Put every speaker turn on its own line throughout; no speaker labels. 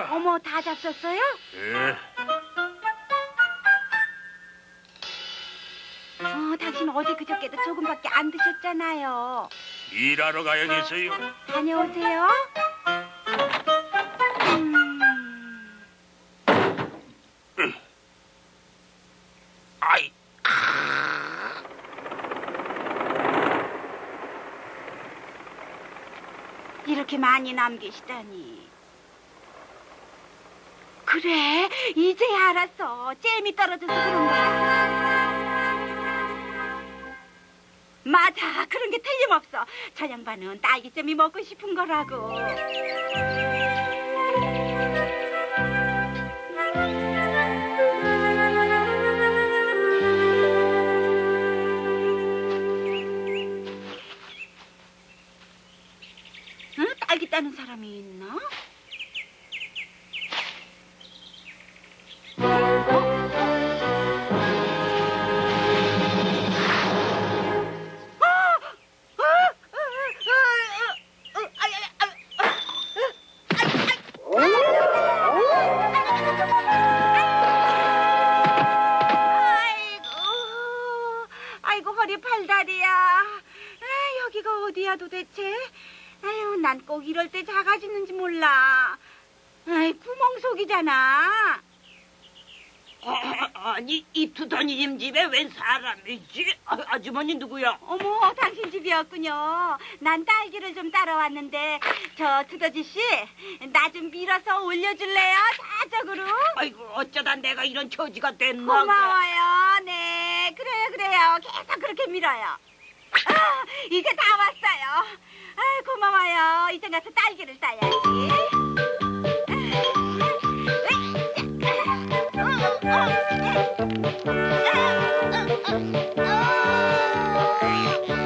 잡았습니다.
어머, 다 잡혔어요?
예.
어, 당신 어제 그저께도 조금밖에 안 드셨잖아요.
일하러 가야겠어요.
다녀오세요. 음,
아이.
이렇게 많이 남기시다니. 그래, 이제야 알았어. 잼이 떨어져서 그런 거야. 맞아, 그런 게 틀림없어. 저 양반은 딸기잼이 먹고 싶은 거라고. 응? 딸기 따는 사람이 있나? 구멍 속이잖아.
아니 이 두더니님 집에 웬 사람이지? 아, 아주머니 누구야?
어머, 당신 집이었군요. 난 딸기를 좀 따러 왔는데, 저 두더지 씨, 나 좀 밀어서 올려줄래요? 저쪽으로?
아이고 어쩌다 내가 이런 처지가 됐나?
고마워요. 네, 그래요, 그래요. 계속 그렇게 밀어요. 아, 이제 다 왔어요. 아, 고마워요. 이제 가서 딸기를 따야지.
저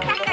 너무나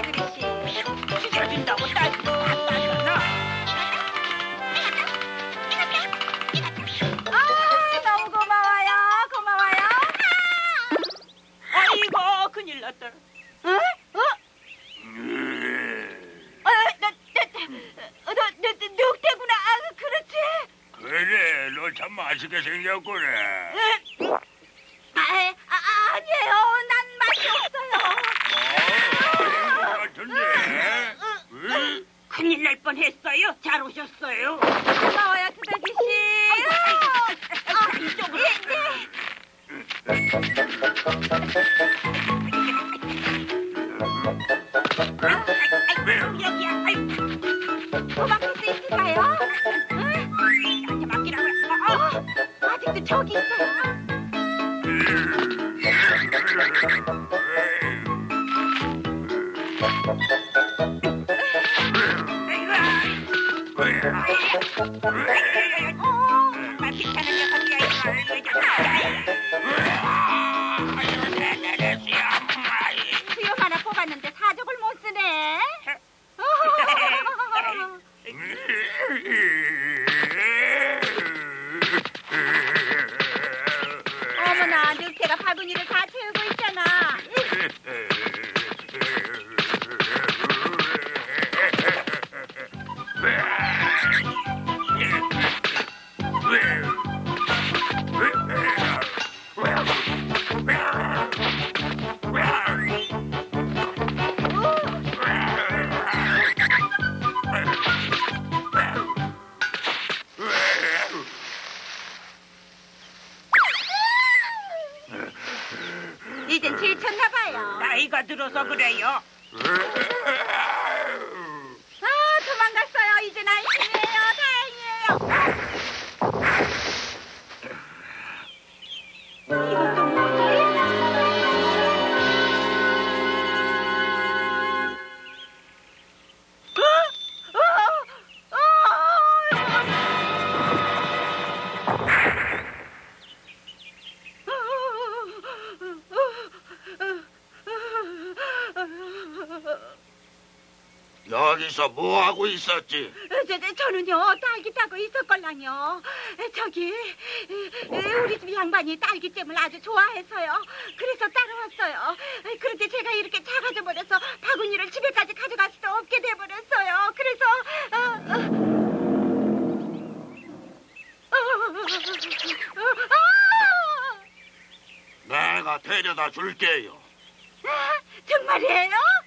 어, 아직 늑대가 바
나이가 들어서 그래요.
아, 도망갔어요. 이젠 안심이에요. 다행이에요.
어디서 뭐 하고 있었지?
어, 저, 저, 저는요 딸기 타고 있었걸랑요. 에, 저기 우리 집 양반이 딸기잼을 아주 좋아해서요. 그래서 따라왔어요. 에, 그런데 제가 이렇게 작아져 버려서 바구니를 집에까지 가져갈 수도 없게 돼 버렸어요. 그래서 어, 어. 어, 어, 어,
내가 데려다 줄게요.
아, 정말이에요?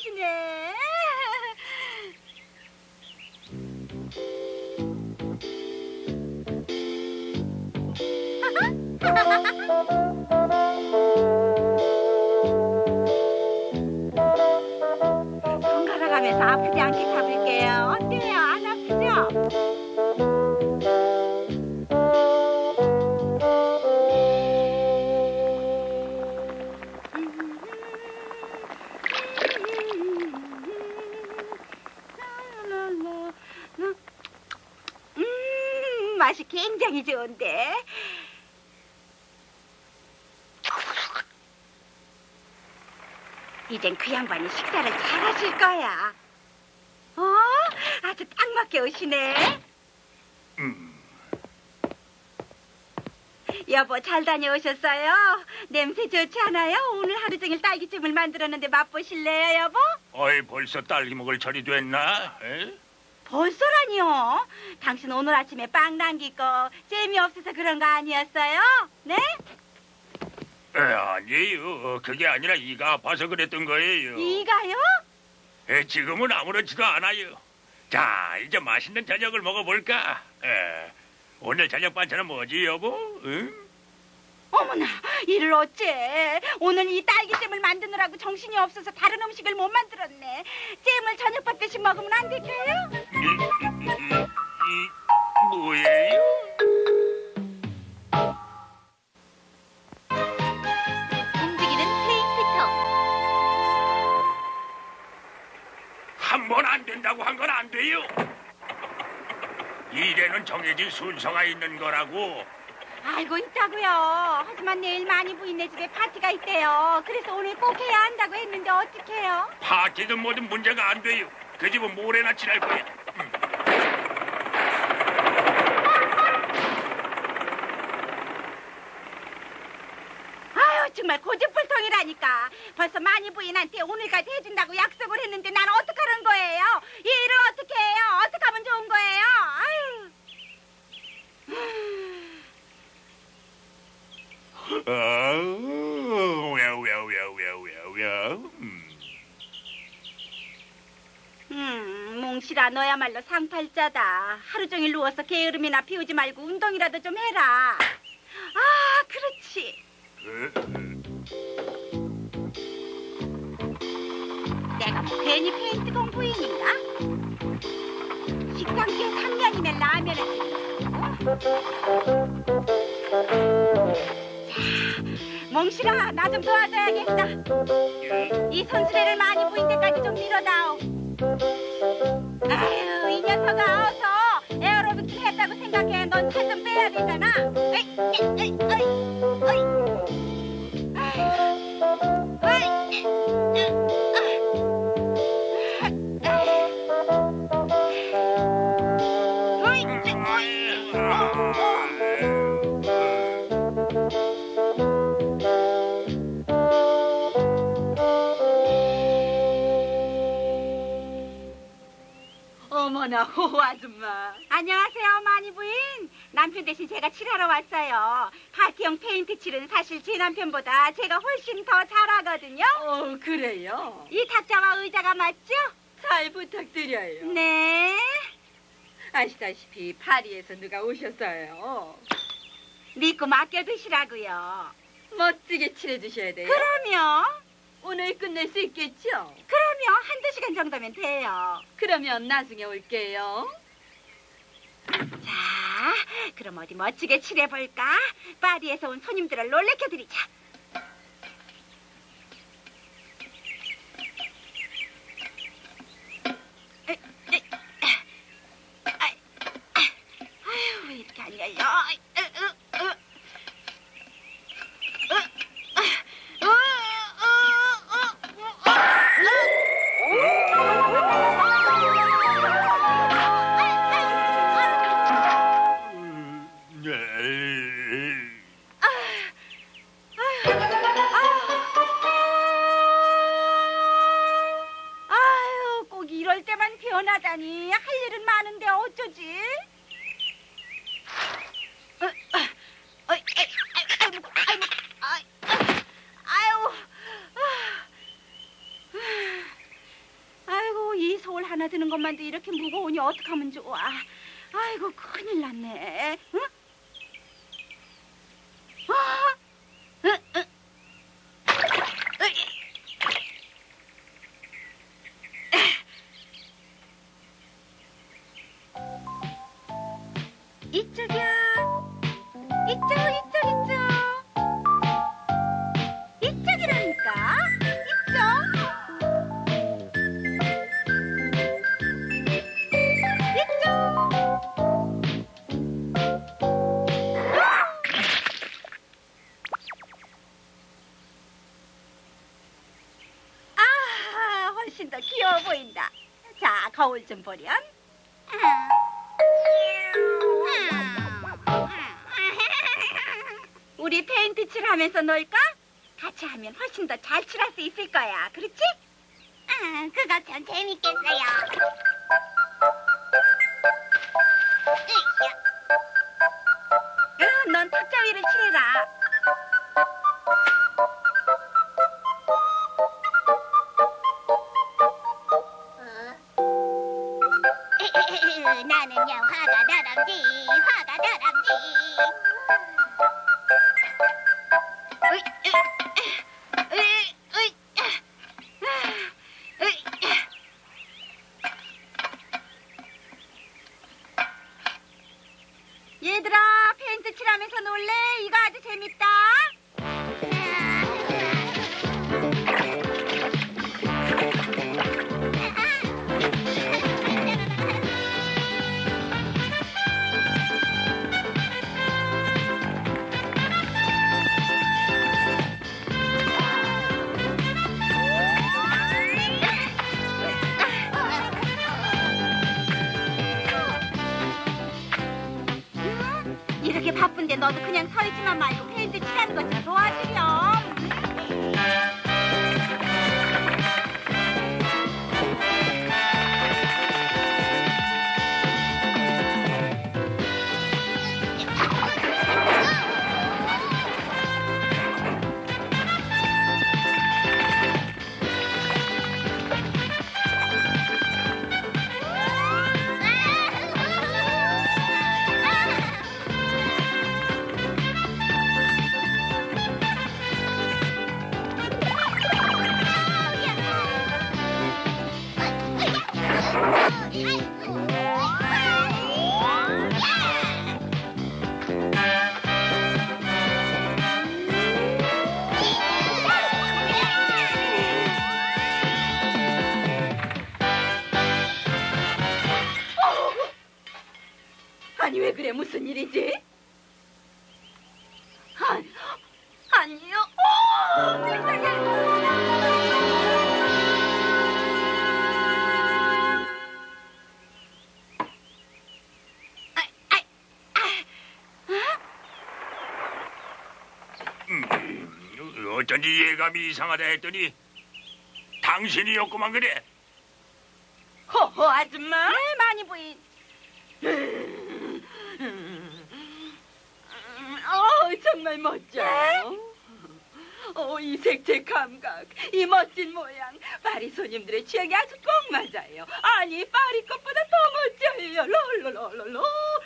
아유 좋아라 친절도 하시네. 번갈아 가면서 아프지 않게 잡을게요. 어때요? 안 아프죠? 이젠 그 양반이 식사를 잘하실 거야. 어? 아주 딱 맞게 오시네.
음,
여보 잘 다녀오셨어요? 냄새 좋지 않아요? 오늘 하루 종일 딸기찜을 만들었는데 맛보실래요, 여보?
어이 벌써 딸기 먹을 철이 됐나? 에?
벌써라니요. 당신 오늘 아침에 빵 남기고 재미없어서 그런 거 아니었어요? 네?
에, 아니에요. 그게 아니라 이가 아파서 그랬던 거예요.
이가요?
에, 지금은 아무렇지도 않아요. 자, 이제 맛있는 저녁을 먹어볼까? 에, 오늘 저녁 반찬은 뭐지, 여보? 응?
어머나, 이를 어째? 오늘 이 딸기잼을 만드느라고 정신이 없어서 다른 음식을 못 만들었네. 잼을 저녁밥 대신 먹으면 안 될까요?
이, 이, 이, 이, 뭐예요? 된다고 한 건 안 돼요. 일에는 정해진 순서가 있는 거라고.
알고 있다고요. 하지만 내일 많이 부인네 집에 파티가 있대요. 그래서 오늘 꼭 해야 한다고 했는데 어떡해요?
파티든 뭐든 문제가 안 돼요. 그 집은 모래나 칠할 거야. 음.
아유 정말 고집불통이라니까. 벌써 많이 부인한테 오늘까지 해준다고 약속을 했는데 난 어떡하는 거예요? 이 일을 어떻게 해요? 어떻게 하면 좋은 거예요? 아유.
아우, 왜왜왜왜왜왜 음.
음, 몽실아 너야말로 상팔자다. 하루 종일 누워서 게으름이나 피우지 말고 운동이라도 좀 해라. 아, 그렇지. 내가 뭐 괜히 페인트 공부인인가? 식당 뒤에 3년이면 라면을 끓여. 자, 몽실아 나 좀 도와줘야겠다. 이 손수레를 많이 보인 데까지 좀 밀어다오. 아유, 이 녀석아 어서 에어로빅 했다고 생각해. 넌 살 좀 빼야 되잖아. 에이, 에이, 에이, 에이,
호 아줌마.
안녕하세요, 마니 부인. 남편 대신 제가 칠하러 왔어요. 파티용 페인트 칠은 사실 제 남편보다 제가 훨씬 더 잘하거든요.
어 그래요.
이 탁자와 의자가 맞죠?
잘 부탁드려요.
네.
아시다시피 파리에서 누가 오셨어요.
믿고 맡겨두시라고요.
멋지게 칠해주셔야 돼요.
그러면,
오늘 끝낼 수 있겠죠?
그 러면 한두 시간 정도면 돼요.
그러면 나중에 올게요.
자, 그럼 어디 멋지게 칠해볼까? 파리에서 온 손님들을 놀래켜드리자. 하나 드는 것만도 이렇게 무거우니 어떡하면 좋아? 아이고 큰일 났네. 응? 하면서 놀까? 같이 하면 훨씬 더 잘 칠할 수 있을 거야. 그렇지?
아, 그거 참 재밌겠어요.
어쩐지 예감이 이상하다 했더니 당신이었구만 그래.
허허 아줌마.
네, 많이 보인.
어 정말 멋져요. 어, 이 색채 감각, 이 멋진 모양, 파리 손님들의 취향이 아주 꼭 맞아요. 아니, 파리 것보다 더 멋져요. 롤롤롤롤로,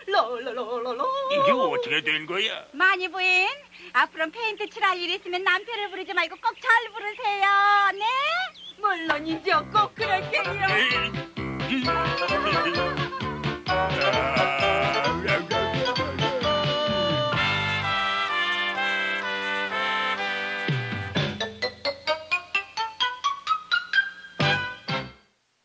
롤롤롤롤로.
이게 어떻게 된 거야?
많이 부인 앞으로 페인트 칠할 일 있으면 남편을 부르지 말고 꼭 잘 부르세요 네?
물론이죠 꼭 그럴게요